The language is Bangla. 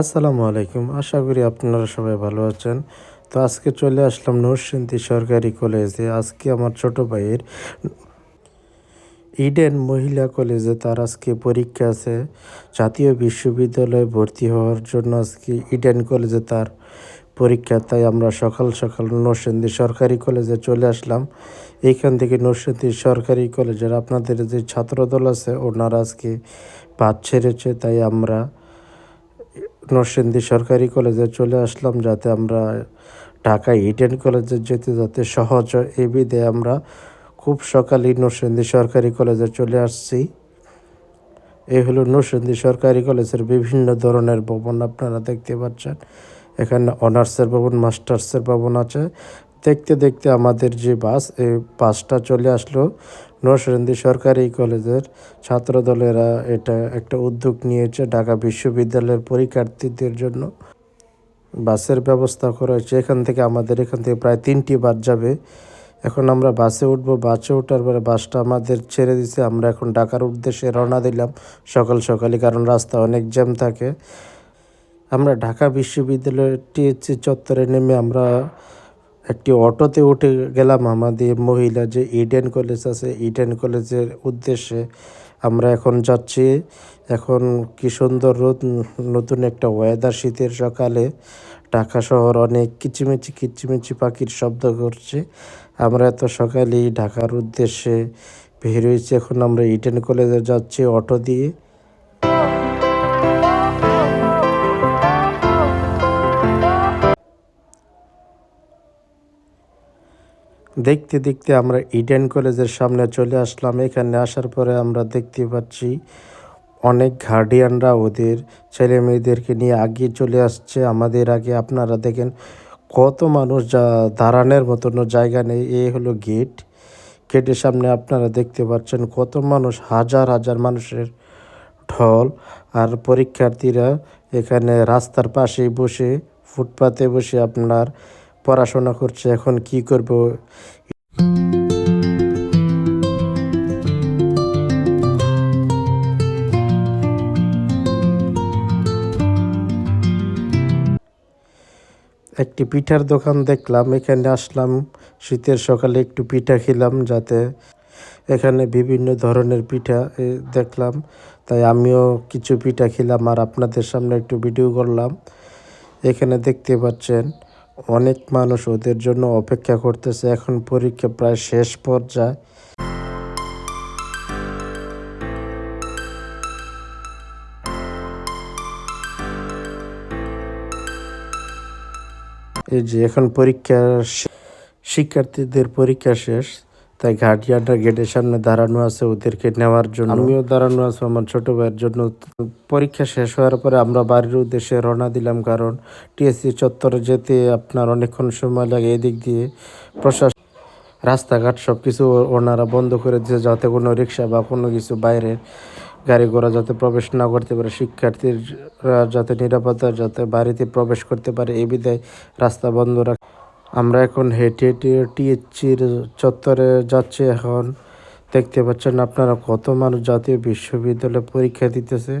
আসসালামু আলাইকুম। আশা করি আপনারা সবাই ভালো আছেন। তো আজকে চলে আসলাম নরসিংদী সরকারি কলেজে। আজকে আমার ছোট ভাইয়ের ইডেন মহিলা কলেজে তার আজকে পরীক্ষা আছে। জাতীয় বিশ্ববিদ্যালয়ে ভর্তি হওয়ার জন্য আজকে ইডেন কলেজে তার পরীক্ষা। তাই আমরা সকাল সকাল নরসিংদী সরকারি কলেজে চলে আসলাম। এইখান থেকে নরসিংদী সরকারি কলেজের আপনাদের যে ছাত্রদল আছে, ওনারা আজকে বাদ ছেড়েছে। তাই আমরা নরসিংদী সরকারি কলেজে চলে আসলাম যাতে আমরা ঢাকা ইডেন কলেজে যেতে, যাতে সহজ এই বিধে আমরা খুব সকালেই নরসিংদী সরকারি কলেজে চলে আসছি। এই হলো নরসিংদী সরকারি কলেজের বিভিন্ন ধরনের ভবন আপনারা দেখতে পাচ্ছেন। এখানে অনার্সের ভবন, মাস্টার্সের ভবন আছে। দেখতে দেখতে আমাদের যে বাস এই বাসটা চলে আসলো। নরসিংদী সরকারি কলেজের ছাত্রদলেরা এটা একটা উদ্যোগ নিয়েছে ঢাকা বিশ্ববিদ্যালয়ের পরীক্ষার্থীদের জন্য। বাসের ব্যবস্থা করা হয়েছে। এখান থেকে আমাদের এখান থেকে প্রায় তিনটি বাস যাবে। এখন আমরা বাসে উঠবো। বাসে ওঠার পরে বাসটা আমাদের ছেড়ে দিছে। আমরা এখন ঢাকার উদ্দেশ্যে রওনা দিলাম সকাল সকালে কারণ রাস্তা অনেক জ্যাম থাকে। আমরা ঢাকা বিশ্ববিদ্যালয়ের টিএসসি চত্বরে নেমে আমরা একটি অটোতে উঠে গেলাম আমাদের মহিলা যে ইডেন কলেজ আছে ইডেন কলেজের উদ্দেশ্যে আমরা এখন যাচ্ছি। এখন কি সুন্দর রোদ, নতুন একটা ওয়েদার শীতের সকালে। ঢাকা শহর অনেক কিচিমিচি কিচিমিচি পাখির শব্দ করছে। আমরা এত সকালেই ঢাকার উদ্দেশ্যে বের হয়েছি। এখন আমরা ইডেন কলেজে যাচ্ছি অটো দিয়ে। দেখতে দেখতে আমরা ইডেন কলেজের সামনে চলে আসলাম। এখানে আসার পরে আমরা দেখতে পাচ্ছি অনেক গার্ডিয়ানরা ওদের ছেলে মেয়েদেরকে নিয়ে আগিয়ে চলে আসছে। আমাদের আগে আপনারা দেখেন কত মানুষ যা দাঁড়ানোর মতন জায়গা নেই। এ হলো গেট গেটের সামনে আপনারা দেখতে পাচ্ছেন কত মানুষ, হাজার হাজার মানুষের ঢল। আর পরীক্ষার্থীরা এখানে রাস্তার পাশেই বসে, ফুটপাতে বসে আপনার পড়াশোনা করছে, এখন কি করব? একটি পিঠার দোকান দেখলাম, এখানে আসলাম, শীতের সকালে একটু পিঠা খেলাম যাতে এখানে বিভিন্ন ধরনের পিঠা দেখলাম। তাই আমিও কিছু পিঠা খেলাম আর আপনাদের সামনে একটু ভিডিও করলাম। এখানে দেখতে পাচ্ছেন অনেক মানুষ ওদের জন্য অপেক্ষা করতেছে। এখন পরীক্ষা প্রায় শেষ পর্যায়ে। এই যে, এখন পরীক্ষা শিক্ষার্থীদের পরীক্ষা শেষ। তাই গার্ডিয়ানরা গেটের সামনে দাঁড়ানো আছে ওদেরকে নেওয়ার জন্য। আমিও দাঁড়ানো আছি আমার ছোট ভাইয়ের জন্য। পরীক্ষা শেষ হওয়ার পরে আমরা বাড়ির উদ্দেশ্যে রওনা দিলাম কারণ টিএসসি চত্বরে যেতে আপনার অনেকক্ষণ সময় লাগে এদিক দিয়ে। প্রশাসন, রাস্তাঘাট সব কিছু ওনারা বন্ধ করে দিয়েছে যাতে কোনো রিক্সা বা কোনো কিছু বাইরে গাড়ি ঘোড়া যাতে প্রবেশ না করতে পারে। শিক্ষার্থীরা যাতে নিরাপত্তা যাতে বাড়িতে প্রবেশ করতে পারে। এই বিধায় রাস্তা বন্ধ রাখ আমরা এখন হেঁটে হেঁটে টিএচির চত্বরে যাচ্ছি এখন। দেখতে পাচ্ছেন আপনারা কত মানুষ জাতীয় বিশ্ববিদ্যালয়ে পরীক্ষা দিতেছে।